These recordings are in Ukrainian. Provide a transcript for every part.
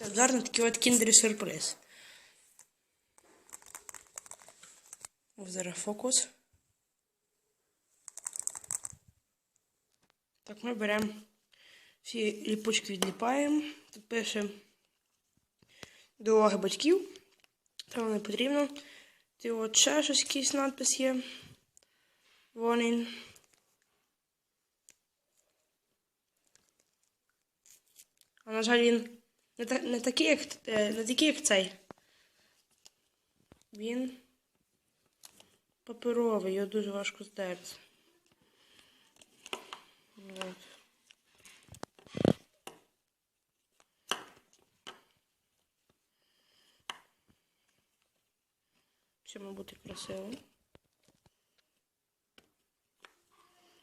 Так, зараз такий от кіндер сюрприз. Зараз фокус. Так, ми беремо всі ліпучки відліпаємо. Тут пише до уваги батьків. Там не потрібно. Ти от ще щось якийсь надпис є. Warning. А на жаль, він не, не, такий, як, е, не такий, як цей. Він паперовий, його дуже важко здерти. От. Все має бути красиво.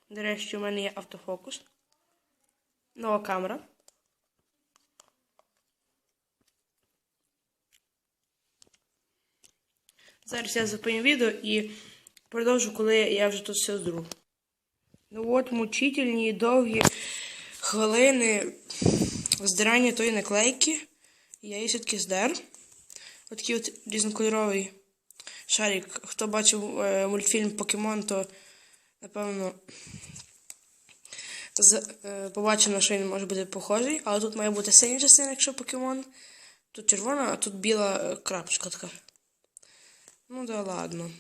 До речі, у мене є автофокус. Нова камера. Зараз я зупиню відео і продовжу, коли я вже тут все здру. Ну от мучительні довгі хвилини здирання тої наклейки. Я її все-таки здер. От такий от різнокольоровий шарик. Хто бачив е, мультфільм Покемон, то напевно з, е, побачив, на що він може бути похожий. Але тут має бути синя частина, якщо покемон. Тут червона, а тут біла крапочка така. Ну да ладно.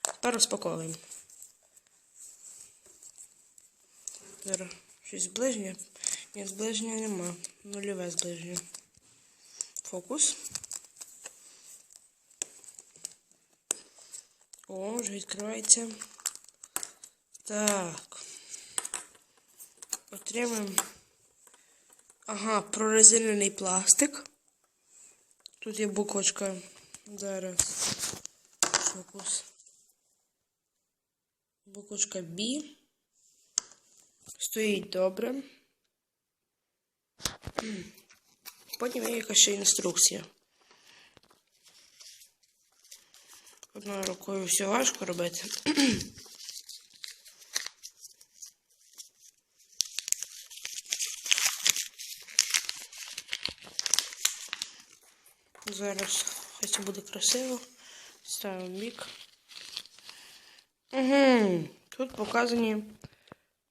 Тепер розпаковуємо. Зараз щось зближення. Ні, зближення нема. Нульове зближення. Фокус. О, вже відкривається. Так. Отримаємо. Ага, прорезинений пластик. Тут є буквочка. Зараз. Фокус. Буквочка B. Стоїть добре. Потім є якась ще інструкція. Одною рукою все важко робити. Зараз хай це буде красиво. Ставимо бік. Угу. Тут показані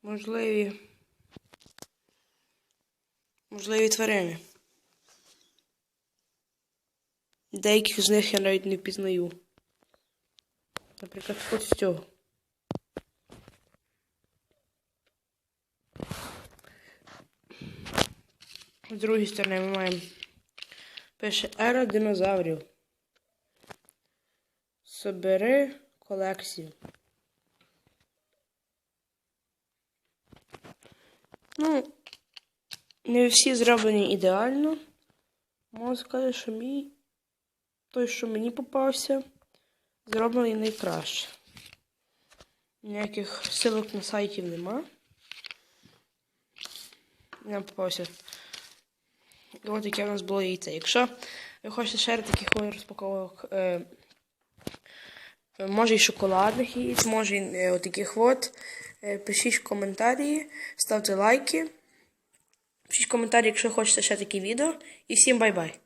можливі можливі тварини. Деяких з них я навіть не впізнаю. Наприклад, ось цього. З другої сторони ми маємо пише Ера динозаврів. Собери колекцію. Ну, не всі зроблені ідеально. Можу сказати, що мій той, що мені попався, зроблений найкраще. Ніяких ссылок на сайтів нема. Нам попався. І от яке у нас було яйце. Якщо ви хочете ще таких розпаковок, е, може і шоколадних яєць, може і е, отаких от. Е, пишіть в коментарі, ставте лайки. Пишіть в коментарі, якщо хочете ще такі відео. І всім бай-бай!